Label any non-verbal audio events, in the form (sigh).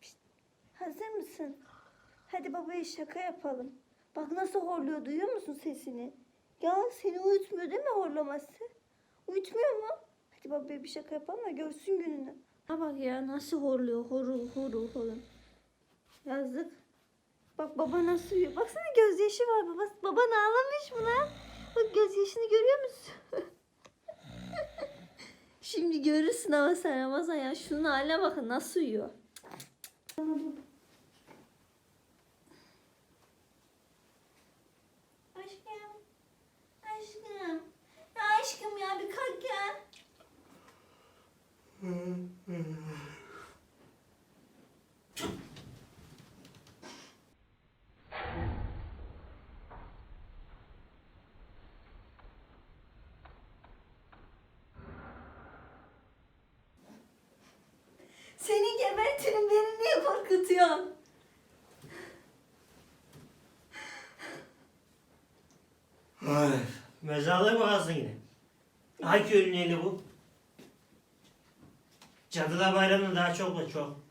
Pişt. hazır mısın? Hadi babaya şaka yapalım. Bak nasıl horluyor duyuyor musun sesini? Ya seni uyutmuyor değil mi horlaması? Uyutmuyor mu? Hadi babaya bir şaka yapalım da görsün gününü. Ha bak ya nasıl horluyor horul horul horul. Yazdık. Bak baba nasıl uyuyor. Baksana gözyaşı var baba. Baban ağlamış mı lan? Bak gözyaşını görüyor musun? (laughs) Şimdi görürsün ama sen Ramazan ya. Şunun haline bakın nasıl uyuyor. Thank you. Korkutuyorsun? Ay, mezarlığı mı kazdın yine? Hangi eli bu? Cadılar Bayramı'nda daha çok mu çok?